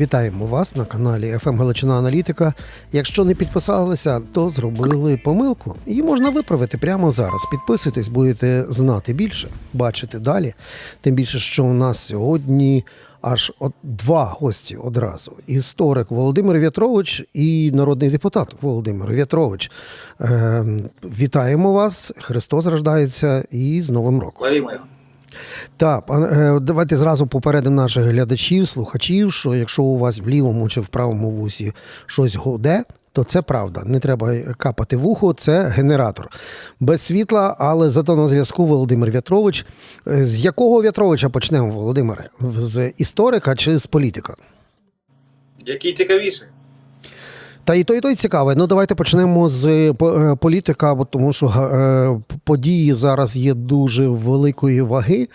Вітаємо вас на каналі ФМ Галичина Аналітика. Якщо не підписалися, то зробили помилку. Її можна виправити прямо зараз. Підписуйтесь, будете знати більше, бачити далі. Тим більше, що у нас сьогодні аж от два гості одразу: історик Володимир В'ятрович і народний депутат Володимир В'ятрович. Е, вітаємо вас! Христос рождається і з Новим роком. Так, е, давайте зразу попередимо наших глядачів, слухачів, що якщо у вас в лівому чи в правому вусі щось гуде, то це правда. Не треба капати вухо, це генератор. Без світла, але зато на зв'язку Володимир В'ятрович. Е, З якого В'ятровича почнемо, Володимире? З історика чи з політика? Який цікавіший. Та і то, і то й цікаве. Ну давайте почнемо з е, е, політика, бо тому що е, події зараз є дуже великої ваги.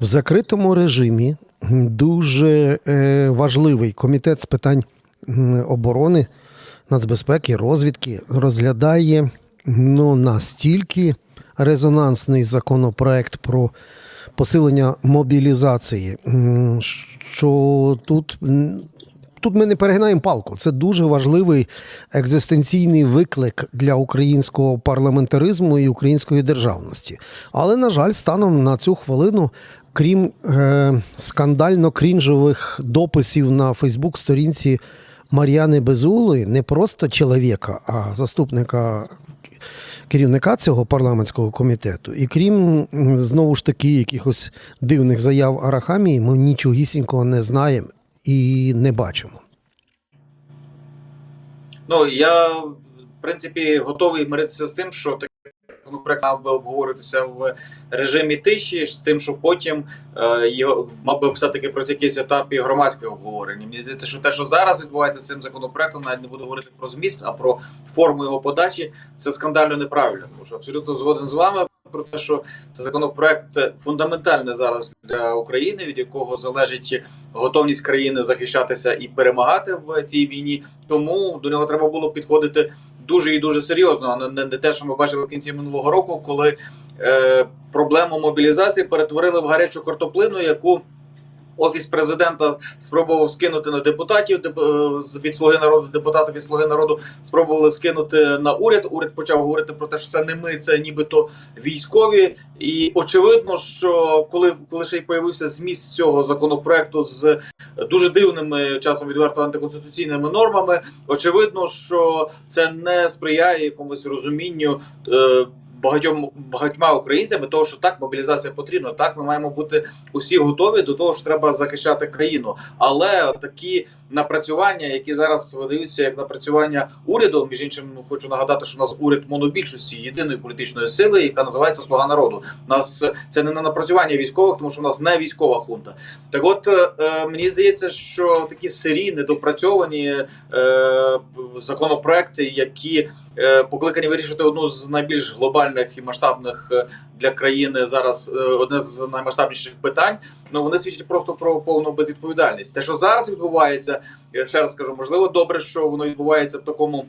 В закритому режимі дуже важливий комітет з питань оборони, нацбезпеки, розвідки розглядає ну, настільки резонансний законопроект про посилення мобілізації, що тут. Тут ми не перегинаємо палку. Це дуже важливий екзистенційний виклик для українського парламентаризму і української державності. Але, на жаль, станом на цю хвилину, крім е, скандально крінжових дописів на Фейсбук-сторінці Мар'яни Безулої, не просто чоловіка, а заступника керівника цього парламентського комітету. І крім знову ж таки якихось дивних заяв Арахамії, ми нічогісінького не знаємо і не бачимо. Ну я в принципі готовий миритися з тим, що такий законопроект мав би обговорюватися в режимі тиші, з тим, що потім е, його мав би все-таки пройти якийсь етап і громадського обговорення. Мені здається, що те, що зараз відбувається з цим законопроектом, навіть не буду говорити про зміст, а про форму його подачі, це скандально неправильно. Тому що абсолютно згоден з вами. Про те, що це законопроект фундаментальний зараз для України, від якого залежить готовність країни захищатися і перемагати в цій війні. Тому до нього треба було підходити дуже і дуже серйозно, а не, не те, що ми бачили в кінці минулого року, коли е, проблему мобілізації перетворили в гарячу картоплину, яку Офіс президента спробував скинути на депутатів деп- е, від слуги народу, депутатів від слуги народу спробували скинути на уряд. Уряд почав говорити про те, що це не ми, це нібито військові. І очевидно, що коли, коли ще й появився зміст цього законопроекту з дуже дивними часом відверто антиконституційними нормами, очевидно, що це не сприяє якомусь розумінню. Е, Багатьом багатьма українцями того, що так мобілізація потрібна, так ми маємо бути усі готові до того, що треба захищати країну. Але такі напрацювання, які зараз видаються як напрацювання уряду, між іншим, ну, хочу нагадати, що у нас уряд монобільшості єдиної політичної сили, яка називається Слуга народу. У нас це не на напрацювання військових, тому що у нас не військова хунта. Так, от е, е, мені здається, що такі сирі недопрацьовані е, законопроекти, які е, покликані вирішити одну з найбільш глобальних і масштабних е, для країни зараз е, одне з наймасштабніших питань. Ну вони свідчать просто про повну безвідповідальність. Те, що зараз відбувається, я ще раз скажу, можливо, добре, що воно відбувається в такому.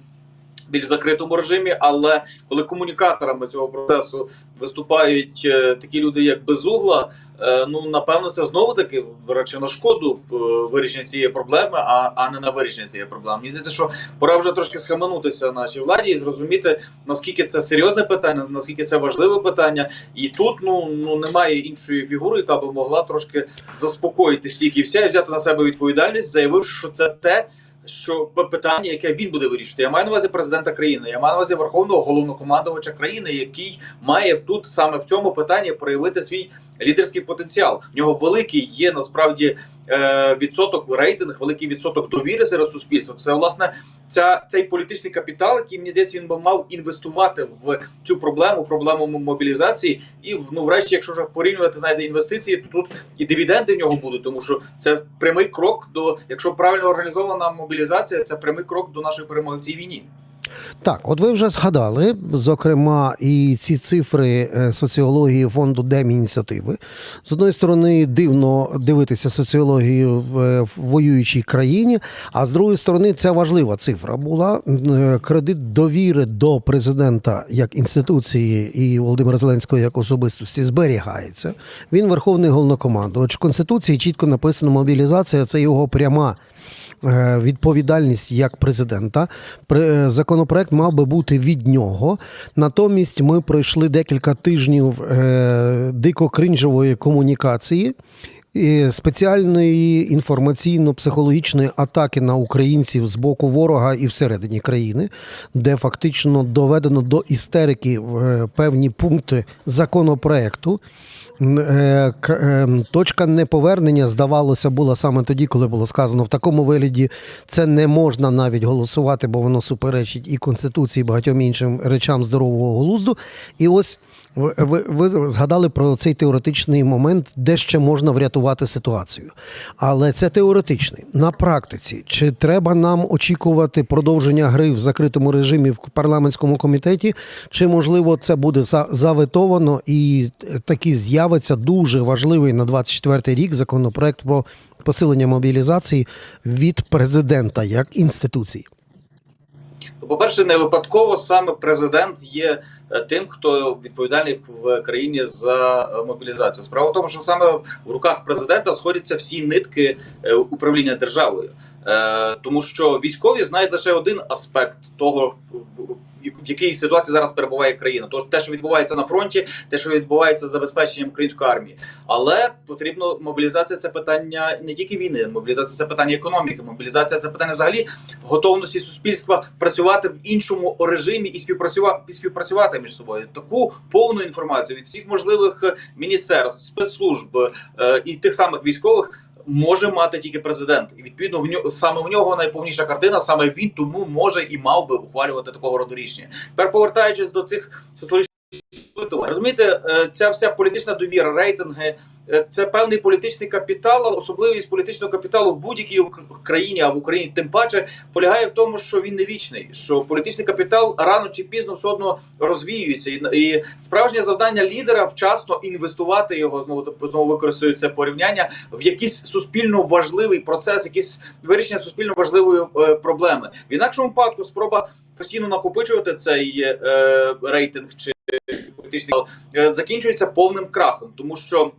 Більш закритому режимі, але коли комунікаторами цього процесу виступають е, такі люди, як Безугла, е, ну напевно, це знову таки речі, на шкоду е, вирішення цієї проблеми, а, а не на вирішення цієї проблеми. Мені здається, що пора вже трошки схаменутися нашій владі і зрозуміти наскільки це серйозне питання, наскільки це важливе питання, і тут ну ну немає іншої фігури, яка би могла трошки заспокоїти всіх і вся і взяти на себе відповідальність, заявивши, що це те. Що питання, яке він буде вирішити, я маю на увазі президента країни, я маю на увазі верховного головнокомандувача країни, який має тут саме в цьому питанні проявити свій лідерський потенціал. В нього великий є насправді е, відсоток рейтинг, великий відсоток довіри серед суспільства. Це власне ця цей політичний капітал, який мені здається, він би мав інвестувати в цю проблему, проблему мобілізації. І ну, врешті, якщо вже порівнювати знаєте, інвестиції, то тут і дивіденди в нього будуть, тому що це прямий крок до, якщо правильно організована мобілізація, це прямий крок до нашої перемоги в цій війні. Так, от ви вже згадали, зокрема, і ці цифри е, соціології фонду Демініціативи. З одної сторони, дивно дивитися соціологію в, е, воюючій країні, а з другої сторони, це важлива цифра була. Е, Кредит довіри до президента як інституції і Володимира Зеленського як особистості зберігається. Він верховний головнокомандувач. В Конституції чітко написано, мобілізація це його пряма відповідальність як президента. Е, Законопроект мав би бути від нього. Натомість ми пройшли декілька тижнів е, дико кринжової комунікації. Спеціальної інформаційно-психологічної атаки на українців з боку ворога і всередині країни, де фактично доведено до істерики е, певні пункти законопроекту. Е, е, Точка неповернення, здавалося, була саме тоді, коли було сказано в такому вигляді це не можна навіть голосувати, бо воно суперечить і конституції, і багатьом іншим речам здорового глузду. І ось ви, ви, згадали про цей теоретичний момент, де ще можна врятувати ситуацію. Але це теоретичний. На практиці, чи треба нам очікувати продовження гри в закритому режимі в парламентському комітеті, чи можливо це буде за- заветовано і таки з'явиться дуже важливий на 24 рік законопроект про посилення мобілізації від президента як інституції? По-перше, не випадково саме президент є е, тим, хто відповідальний в країні за е, мобілізацію. Справа в тому, що саме в руках президента сходяться всі нитки е, управління державою, Е, тому що військові знають лише один аспект того. В якій ситуації зараз перебуває країна, тож те, що відбувається на фронті, те, що відбувається з забезпеченням української армії, але потрібно мобілізація це питання не тільки війни, мобілізація це питання економіки, мобілізація це питання взагалі готовності суспільства працювати в іншому режимі і співпрацювати співпрацювати між собою. Таку повну інформацію від всіх можливих міністерств, спецслужб е, і тих самих військових. Може мати тільки президент, і відповідно в нього саме в нього найповніша картина. Саме він тому може і мав би ухвалювати такого роду рішення. Тепер повертаючись до цих соціологічних опитувань, розумієте, е, ця вся політична довіра, рейтинги. е, Це певний політичний капітал, особливість політичного капіталу в будь-якій країні, а в Україні тим паче полягає в тому, що він не вічний. Що політичний капітал рано чи пізно все одно розвіюється, і, справжнє завдання лідера вчасно інвестувати його знову знову використовую це порівняння в якийсь суспільно важливий процес, якийсь вирішення суспільно важливої е, проблеми. В інакшому випадку спроба постійно накопичувати цей е, рейтинг чи політичний е, закінчується повним крахом, тому що.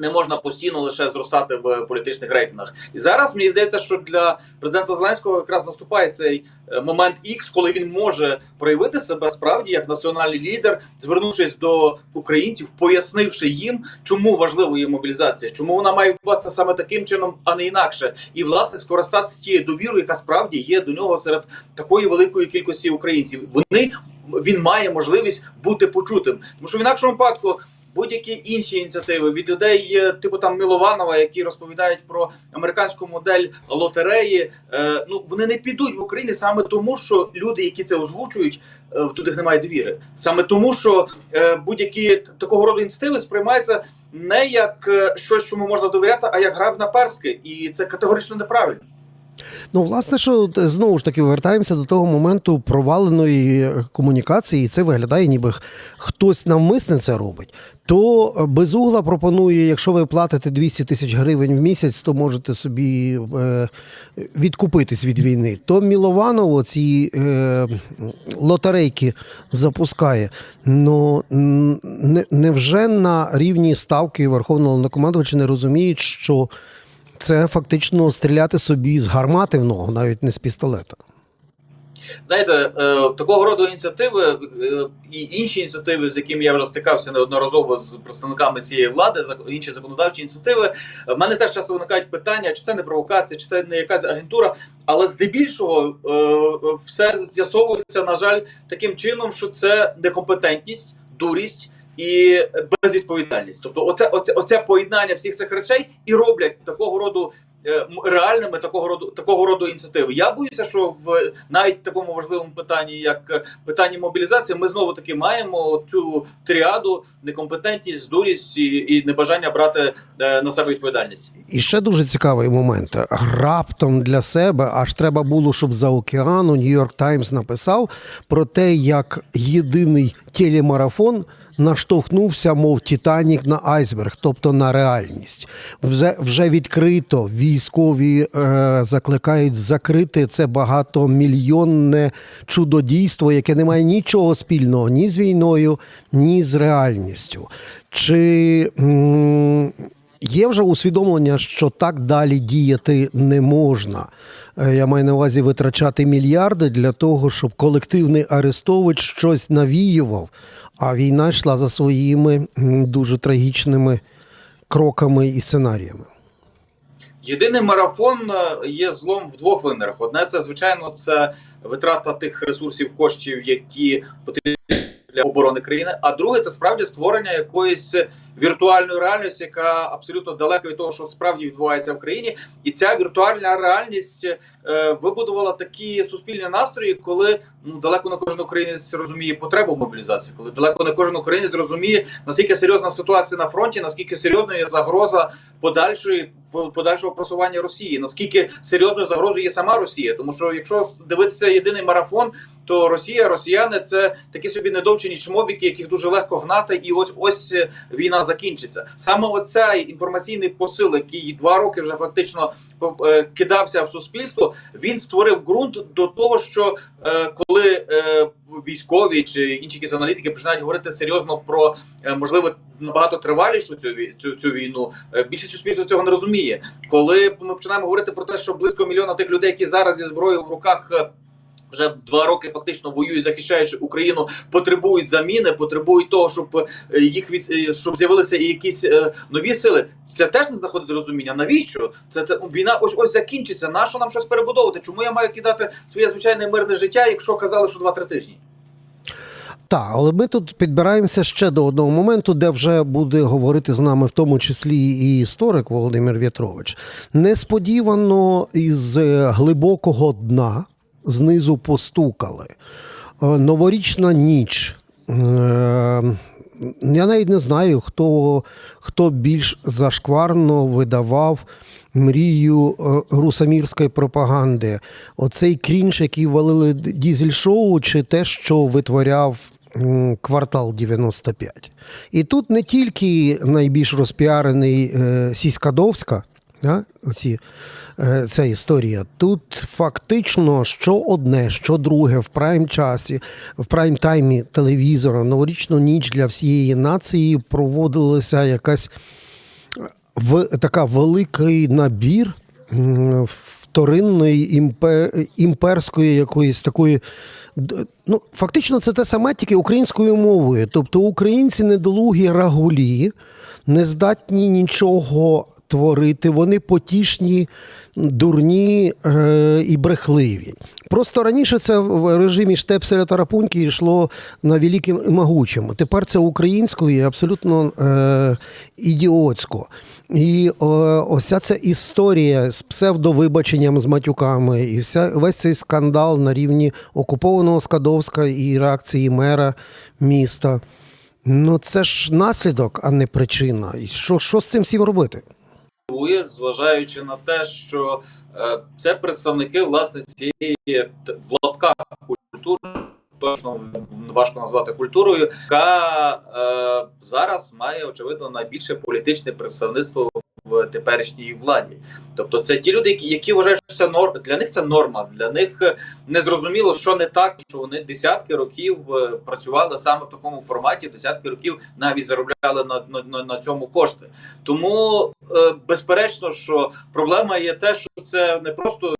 Не можна постійно лише зростати в політичних рейтингах, і зараз мені здається, що для президента Зеленського якраз наступає цей е, момент X, коли він може проявити себе справді як національний лідер, звернувшись до українців, пояснивши їм, чому важлива є мобілізація, чому вона має відбуватися саме таким чином, а не інакше, і власне скористатися тією довірою, яка справді є до нього серед такої великої кількості українців. Вони він має можливість бути почутим, тому що в інакшому випадку. Будь-які інші ініціативи від людей, е, типу там Милованова, які розповідають про американську модель лотереї, е, ну вони не підуть в Україні саме тому, що люди, які це озвучують, е, них немає довіри. Саме тому, що е, будь-які такого роду ініціативи сприймаються не як е, щось, чому можна довіряти, а як гра в наперстки, і це категорично неправильно. Ну, власне, що знову ж таки вертаємося до того моменту проваленої е, комунікації, і це виглядає, ніби хтось навмисне це робить. То е, безугла пропонує, якщо ви платите 200 тисяч гривень в місяць, то можете собі е, відкупитись від війни. То Мілованов ці е, лотерейки запускає. Ну м, не, невже на рівні ставки Верховного Головнокомандувача не розуміють, що це фактично стріляти собі з гармати в ногу, навіть не з пістолета. Знаєте, е, такого роду ініціативи е, і інші ініціативи, з якими я вже стикався неодноразово з представниками цієї влади, інші законодавчі ініціативи. В мене теж часто виникають питання, чи це не провокація, чи це не якась агентура. Але здебільшого е, все з'ясовується, на жаль, таким чином, що це некомпетентність, дурість. І безвідповідальність, тобто, оце, оце, оце поєднання всіх цих речей і роблять такого роду е, реальними такого роду такого роду ініціативи. Я боюся, що в навіть такому важливому питанні, як е, питання мобілізації, ми знову таки маємо цю тріаду некомпетентність, дурість і, і небажання брати е, на себе відповідальність. І ще дуже цікавий момент. Раптом для себе аж треба було, щоб за океану Нью-Йорк Таймс написав про те, як єдиний телемарафон наштовхнувся, мов Титанік на айсберг, тобто на реальність. Вже, вже відкрито військові е, закликають закрити це багатомільйонне чудодійство, яке не має нічого спільного ні з війною, ні з реальністю. Чи м, Є вже усвідомлення, що так далі діяти не можна. Е, Я маю на увазі витрачати мільярди для того, щоб колективний арестовувач щось навіював, а війна йшла за своїми дуже трагічними кроками і сценаріями. Єдиний марафон е, є злом в двох вимірах. Одне це, звичайно, це витрата тих ресурсів, коштів, які потрібні для оборони країни. А друге, це справді створення якоїсь віртуальної реальності, яка абсолютно далека від того, що справді відбувається в країні. І ця віртуальна реальність е, вибудувала такі суспільні настрої, коли ну далеко не кожен українець розуміє потребу мобілізації, коли далеко не кожен українець розуміє наскільки серйозна ситуація на фронті, наскільки серйозною є загроза подальшої по- подальшого просування Росії, наскільки серйозною загрозою є сама Росія, тому що якщо дивитися єдиний марафон, то Росія, росіяни це такі собі недовчені чмобіки, яких дуже легко гнати, і ось ось е, війна закінчиться. Саме оцей інформаційний посил, який два роки вже фактично е, кидався в суспільство, він створив ґрунт до того, що е, коли військові чи інші якісь аналітики починають говорити серйозно про е, можливо набагато тривалішу цю цю, цю війну, більшість суспільства цього не розуміє. Коли ми починаємо говорити про те, що близько мільйона тих людей, які зараз зі зброєю в руках. Вже два роки фактично воюють, захищаючи Україну, потребують заміни, потребують того, щоб е, їх від е, щоб з'явилися і якісь е, нові сили. Це теж не знаходить розуміння. Навіщо це це війна? Ось ось закінчиться. Нащо нам щось перебудовувати? Чому я маю кидати своє звичайне мирне життя, якщо казали, що два-три тижні? Так, але ми тут підбираємося ще до одного моменту, де вже буде говорити з нами, в тому числі і історик Володимир В'ятрович. Несподівано із е, глибокого дна знизу постукали. Е, Новорічна ніч. Е, Я навіть не знаю, хто, хто більш зашкварно видавав мрію е, русамірської пропаганди. Оцей крінж, який валили дізель-шоу, чи те, що витворяв квартал 95. І тут не тільки найбільш розпіарений Сіськадовська, да, оці, е, ця історія. Тут фактично що одне, що друге в прайм часі, в прайм таймі телевізора, новорічну ніч для всієї нації проводилася якась в така великий набір вторинної імпе, імперської якоїсь такої. Ну, фактично, це те саме, тільки українською мовою. Тобто українці недолугі рагулі, не здатні нічого творити, вони потішні, дурні е, і брехливі. Просто раніше це в режимі штепселя Тарапуньки йшло на великим і могучому. Тепер це українською і абсолютно е, ідіотсько. І е, ося ця історія з псевдовибаченням з матюками, і вся, весь цей скандал на рівні окупованого Скадовська і реакції мера міста. Ну, це ж наслідок, а не причина. І що, що з цим всім робити? Зважаючи на те, що е, це представники власне цієї в лапках культури, точно важко назвати культурою, яка е, зараз має очевидно найбільше політичне представництво в теперішній владі. Тобто, це ті люди, які, вважають, що це норм для них це норма. Для них не зрозуміло, що не так, що вони десятки років е, працювали саме в такому форматі, десятки років навіть заробляли на, на, на цьому кошти. Тому е, безперечно, що проблема є те, що це не просто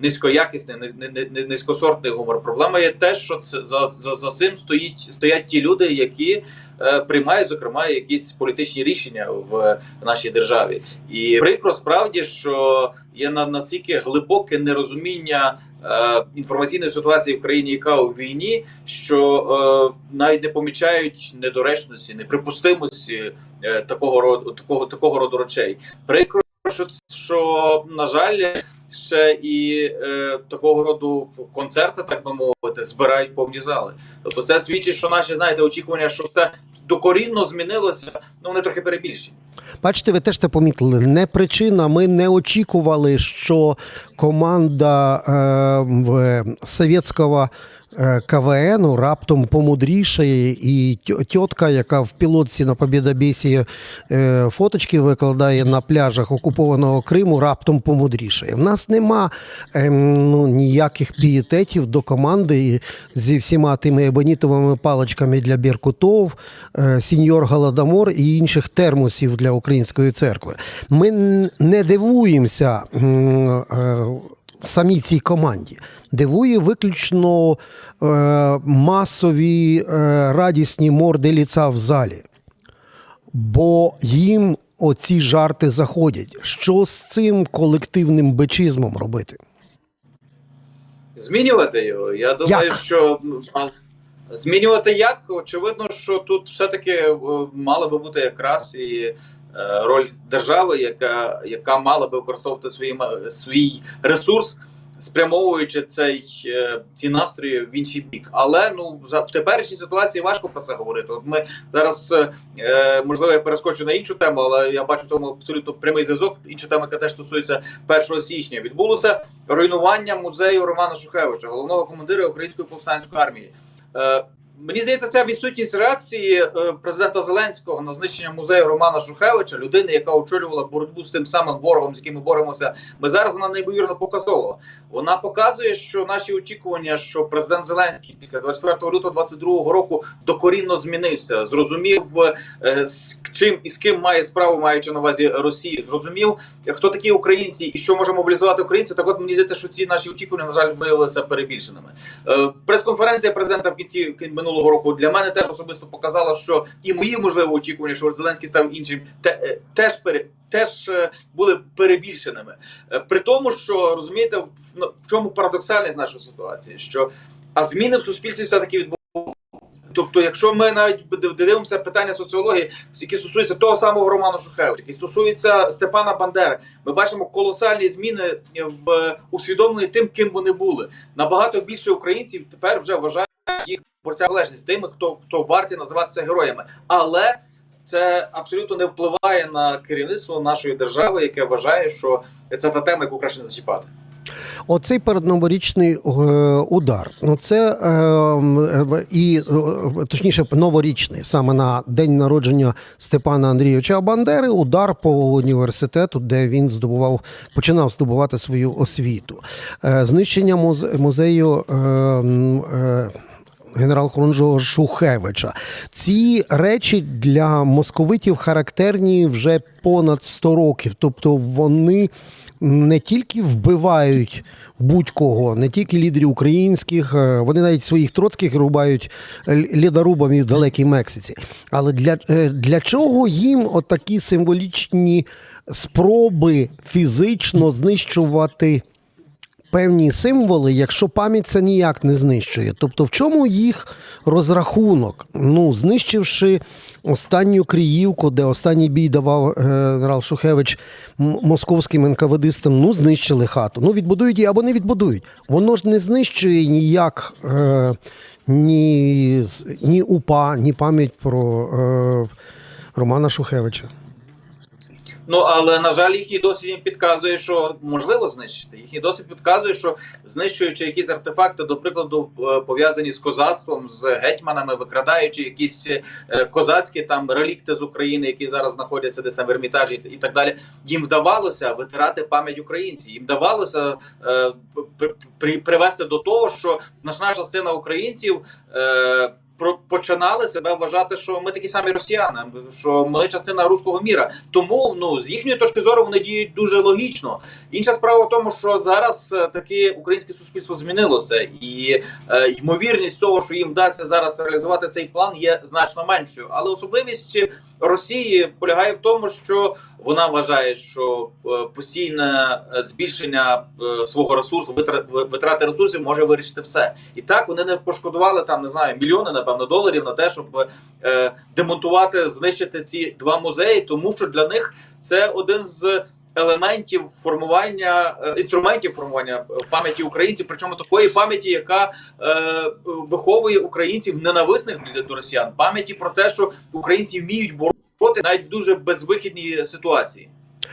низькоякісний, ни- ни- ни- ни- низькосортний гумор. Проблема є те, що це за, за, за цим стоїть стоять ті люди, які е, приймають зокрема якісь політичні рішення в нашій державі. І прикро справді, що є на настільки глибоке нерозуміння е, інформаційної ситуації в країні, яка у війні, що е, навіть не помічають недоречності, неприпустимості е, такого роду такого такого роду речей. Прикро, що, що на жаль. Ще і е, такого роду концерти, так би мовити, збирають повні зали. Тобто, це свідчить, що наші знаєте очікування, що це докорінно змінилося. Ну вони трохи перебільшені. Бачите, ви теж це помітили. Не причина. Ми не очікували, що команда е, совєтського КВНу раптом помудрішає, і тьотка, яка в пілотці на Побєдобєсі е, фоточки викладає на пляжах окупованого Криму, раптом помудрішає. В нас нема ем, ну, ніяких пієтетів до команди зі всіма тими ебонітовими паличками для Біркутов, е, сіньор Голодомор і інших термосів для української церкви. Ми не дивуємося. Самій цій команді. Дивує виключно е, масові е, радісні морди ліца в залі. Бо їм оці жарти заходять. Що з цим колективним бечизмом робити? Змінювати його. Я думаю, Як? що змінювати як? Очевидно, що тут все-таки е, мала би бути якраз і роль держави, яка, яка мала би використовувати свої, свій ресурс, спрямовуючи цей, е, ці настрої в інший бік. Але ну в теперішній ситуації важко про це говорити. От ми зараз е, е, можливо я перескочу на іншу тему, але я бачу тому абсолютно прямий зв'язок. Інша тема, яка теж стосується 1 січня. Відбулося руйнування музею Романа Шухевича, головного командира Української повстанської армії. Мені здається, ця відсутність реакції е, президента Зеленського на знищення музею Романа Шухевича, людини, яка очолювала боротьбу з тим самим ворогом, з яким ми боремося. Ми зараз вона неймовірно показова. Вона показує, що наші очікування, що президент Зеленський після 24 лютого 22 року докорінно змінився, зрозумів е, з чим і з ким має справу, маючи на увазі Росію, зрозумів, хто такі українці і що може мобілізувати українців. Так от мені здається, що ці наші очікування на жаль виявилися перебільшеними. Е, Прес-конференція президента в кінці минулого року для мене теж особисто показала, що і мої можливо очікування, що Зеленський став іншим, те, е, теж пере. Теж е, були перебільшеними, Е, при тому, що розумієте, ну, в чому парадоксальність нашої ситуації, що а зміни в суспільстві все таки відбуваються. Тобто, якщо ми навіть див- дивимося питання соціології, які стосуються того самого Роману Шухевича, які стосуються Степана Бандери, ми бачимо колосальні зміни в усвідомленні тим, ким вони були. Набагато більше українців тепер вже вважають їх борця залежність тими, хто хто варті називатися героями. Але це абсолютно не впливає на керівництво нашої держави, яке вважає, що це та тема, яку краще не зачіпати. Оцей передноворічний е, удар. Ну це е, і е, точніше новорічний, саме на день народження Степана Андрійовича Бандери, удар по університету, де він здобував, починав здобувати свою освіту. Е, Знищення музе- музею. е, е, Генерал-хорунжого Шухевича. Ці речі для московитів характерні вже понад 100 років. Тобто вони не тільки вбивають будь-кого, не тільки лідерів українських, е, вони навіть своїх троцьких рубають лідорубами в далекій Мексиці. Але для, е, для чого їм отакі символічні спроби фізично знищувати? Певні символи, якщо пам'ять це ніяк не знищує. Тобто, в чому їх розрахунок? Ну, знищивши останню Криївку, де останній бій давав е, генерал Шухевич московським НКВДистам, ну знищили хату. Ну відбудують її або не відбудують. Воно ж не знищує ніяк е, ні, ні УПА, ні пам'ять про е, Романа Шухевича. Ну але на жаль, їхній досвід їм підказує, що можливо знищити. Їхній досвід підказує, що знищуючи якісь артефакти, до прикладу, е, пов'язані з козацтвом, з гетьманами, викрадаючи якісь е, козацькі там релікти з України, які зараз знаходяться десь там в Ермітажі і так далі. Їм вдавалося витирати пам'ять українців. Їм вдавалося е, при, при, привести до того, що значна частина українців. Е, Починали себе вважати, що ми такі самі росіяни, що ми частина руського міра. Тому ну з їхньої точки зору вони діють дуже логічно. Інша справа в тому, що зараз таке таки українське суспільство змінилося, і е, ймовірність того, що їм вдасться зараз реалізувати цей план, є значно меншою. Але особливість Росії полягає в тому, що вона вважає, що е, постійне е, збільшення е, свого ресурсу, витрати ресурсів може вирішити все. І так вони не пошкодували там, не знаю, мільйони, напевно, доларів на те, щоб демонтувати, знищити ці два музеї, тому що для них це один з елементів формування е, інструментів формування е, пам'яті українців, причому такої пам'яті, яка е, виховує українців ненависних до- росіян, пам'яті про те, що українці вміють бороти навіть в дуже безвихідній ситуації.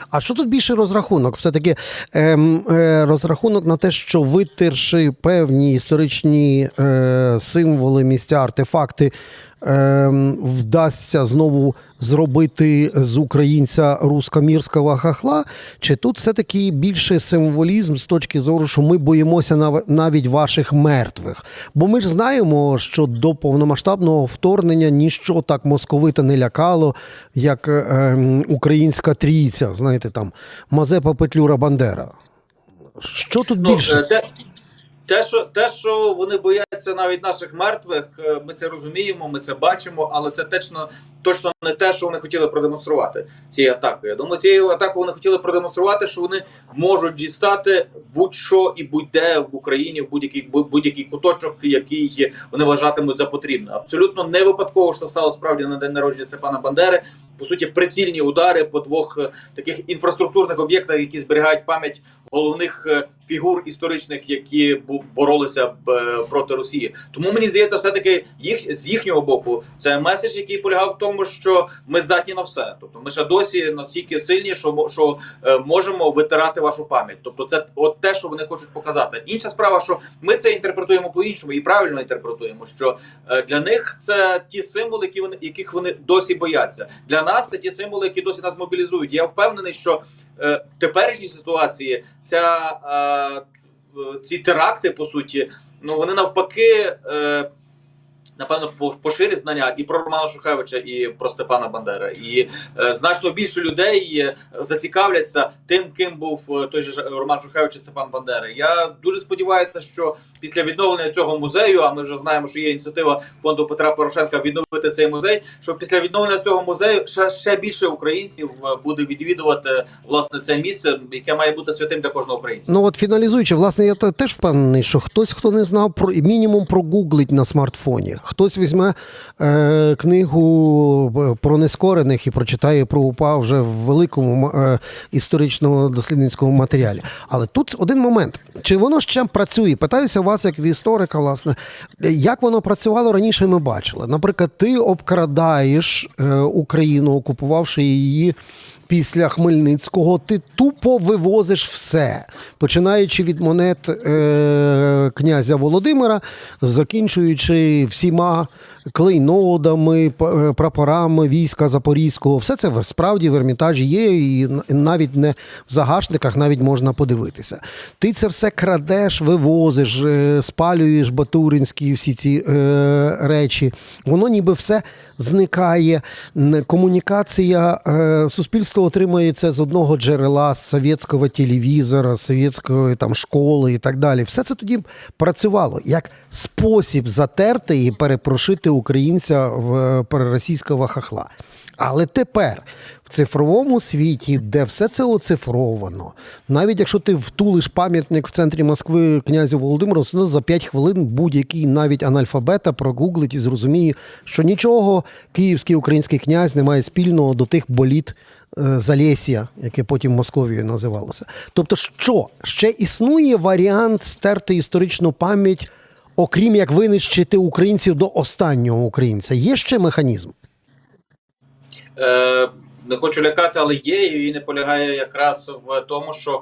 А що тут більше розрахунок? Все-таки ем, е, розрахунок на те, що витерши певні історичні е, символи, місця, артефакти, вдасться знову зробити з українця рускомірського хахла? Чи тут все-таки більше символізм з точки зору, що ми боїмося нав- навіть ваших мертвих? Бо ми ж знаємо, що до повномасштабного вторгнення ніщо так московита не лякало, як е, ем, українська трійця, знаєте, там Мазепа Петлюра Бандера. Що тут Ну, більше? е, те, що, те, що вони бояться навіть наших мертвих, е, ми це розуміємо, ми це бачимо, але це точно, точно не те, що вони хотіли продемонструвати цією атакою. Я думаю, цією атакою вони хотіли продемонструвати, що вони можуть дістати будь-що і будь-де в Україні, в будь-який будь- будь-який куточок, який вони вважатимуть за потрібне. Абсолютно не випадково що це стало справді на день народження Степана Бандери. По суті, прицільні удари по двох е, таких інфраструктурних об'єктах, які зберігають пам'ять головних е, фігур історичних, які боролися е, проти Росії. Тому мені здається, все таки їх з їхнього боку це меседж, який полягав в тому, що ми здатні на все. Тобто, ми ще досі настільки сильні, що що е, можемо витирати вашу пам'ять. Тобто, це от те, що вони хочуть показати. Інша справа, що ми це інтерпретуємо по-іншому і правильно інтерпретуємо. Що е, для них це ті символи, які вони яких вони досі бояться. Для нас це ті символи, які досі нас мобілізують. Я впевнений, що е, в теперішній ситуації ця е, ці теракти, по суті, ну вони навпаки. Е, Напевно, по- поширять знання і про Романа Шухевича, і про Степана Бандера. І е, значно більше людей е, зацікавляться тим, ким був е, той же ж Роман Шухевич і Степан Бандера. Я дуже сподіваюся, що після відновлення цього музею, а ми вже знаємо, що є ініціатива фонду Петра Порошенка відновити цей музей. Що після відновлення цього музею ще, ще більше українців е, буде відвідувати власне це місце, яке має бути святим для кожного українця. Ну от фіналізуючи, власне, я теж впевнений, що хтось, хто не знав про мінімум прогуглить на смартфоні, хтось візьме е, книгу е, про нескорених і прочитає про УПА вже в великому е, історичному дослідницькому матеріалі. Але тут один момент: чи воно ще працює? Питаюся вас, як в історика, власне, як воно працювало раніше, ми бачили. Наприклад, ти обкрадаєш е, Україну, окупувавши її після Хмельницького, ти тупо вивозиш все, починаючи від монет е, князя Володимира, закінчуючи всіма клейнодами, е, прапорами війська Запорізького. Все це справді в Ермітажі є, і навіть не в загашниках навіть можна подивитися. Ти це все крадеш, вивозиш, е, спалюєш батуринські всі ці е, речі. Воно ніби все зникає. Комунікація е, суспільство отримує це з одного джерела, з совєтського телевізора, совєтської там школи і так далі. Все це тоді працювало як спосіб затерти і перепрошити українця в переросійського хахла. Але тепер в цифровому світі, де все це оцифровано, навіть якщо ти втулиш пам'ятник в центрі Москви князю Володимиру, все за 5 хвилин будь-який навіть аналфабета прогуглить і зрозуміє, що нічого київський український князь не має спільного до тих боліт е, Залєсія, яке потім Московією називалося. Тобто, що ще існує варіант стерти історичну пам'ять, окрім як винищити українців до останнього українця. Є ще механізм. Е, не хочу лякати, але є, і не полягає якраз в тому, що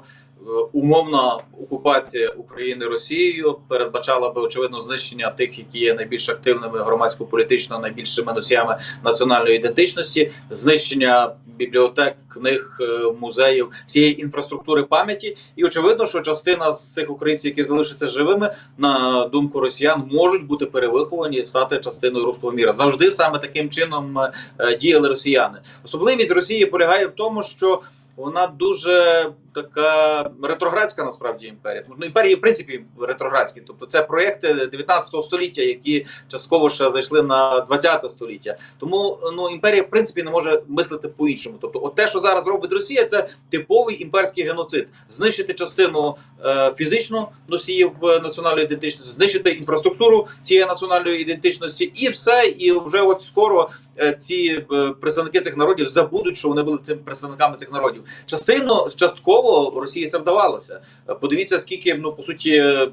умовна окупація України Росією передбачала би очевидно знищення тих, які є найбільш активними громадсько-політично, найбільшими носіями національної ідентичності, знищення бібліотек, книг, е, музеїв, всієї інфраструктури пам'яті. І очевидно, що частина з цих українців, які залишаться живими, на думку росіян, можуть бути перевиховані стати частиною руського міра. Завжди саме таким чином е, е, діяли росіяни. Особливість Росії полягає в тому, що вона дуже така ретроградська насправді імперія. Тому ну, імперії, в принципі, ретроградські. Тобто це проєкти 19 століття, які частково ще зайшли на 20 століття. Тому ну імперія, в принципі, не може мислити по-іншому. Тобто, от те, що зараз робить Росія, це типовий імперський геноцид. Знищити частину е, фізично носіїв е, національної ідентичності, знищити інфраструктуру цієї національної ідентичності, і все. І вже от скоро е, ці е, представники цих народів забудуть, що вони були цим представниками цих народів. Частину частково частково Росії це вдавалося. Е, Подивіться, скільки ну по суті е,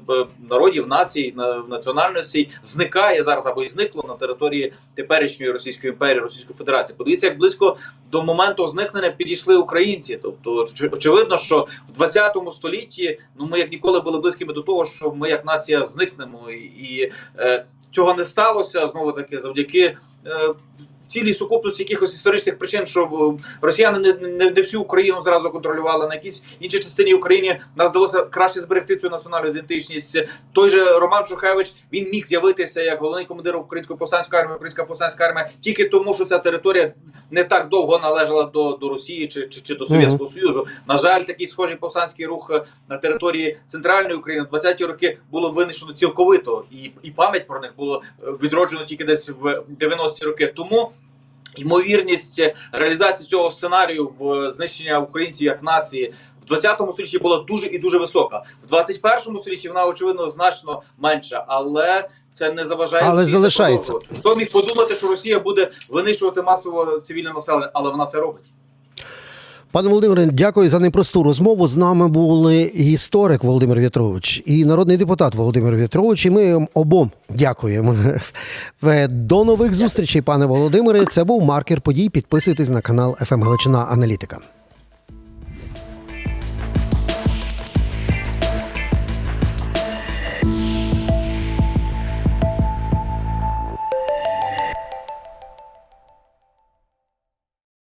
народів, націй, національностей зникає зараз або й зникло на території теперішньої Російської імперії, Російської Федерації. Подивіться, як близько до моменту зникнення підійшли українці. Тобто, очевидно, що в 20 столітті ну ми як ніколи були близькими до того, що ми як нація зникнемо, і, і е, цього не сталося знову таки завдяки. Е, Цілій сукупності якихось історичних причин, що е, росіяни не, не, не всю Україну зразу контролювали на якійсь іншій частині України. Нас вдалося краще зберегти цю національну ідентичність. Той же Роман Шухевич він міг з'явитися як головний командир української повстанської армії, українська повстанська армія тільки тому, що ця територія не так довго належала до, до Росії чи, чи, чи до Совєтського Союзу. На жаль, такий схожий повстанський рух е, на території центральної України в 20-ті роки було винищено цілковито, і, і пам'ять про них було е, відроджено тільки десь в 90-ті роки. Тому ймовірність реалізації цього сценарію в знищення українців як нації. В 20 столітті була дуже і дуже висока. В 21 столітті вона очевидно значно менша, але це не заважає. Але залишається. Хто міг подумати, що Росія буде винищувати масово цивільне населення, але вона це робить. Пане Володимире, дякую за непросту розмову. З нами були історик Володимир В'ятрович, і народний депутат Володимир В'ятрович. І ми обом дякуємо. Е, До нових зустрічей, пане Володимире. Це був маркер подій. Підписуйтесь на канал «ФМ Галичина Аналітика.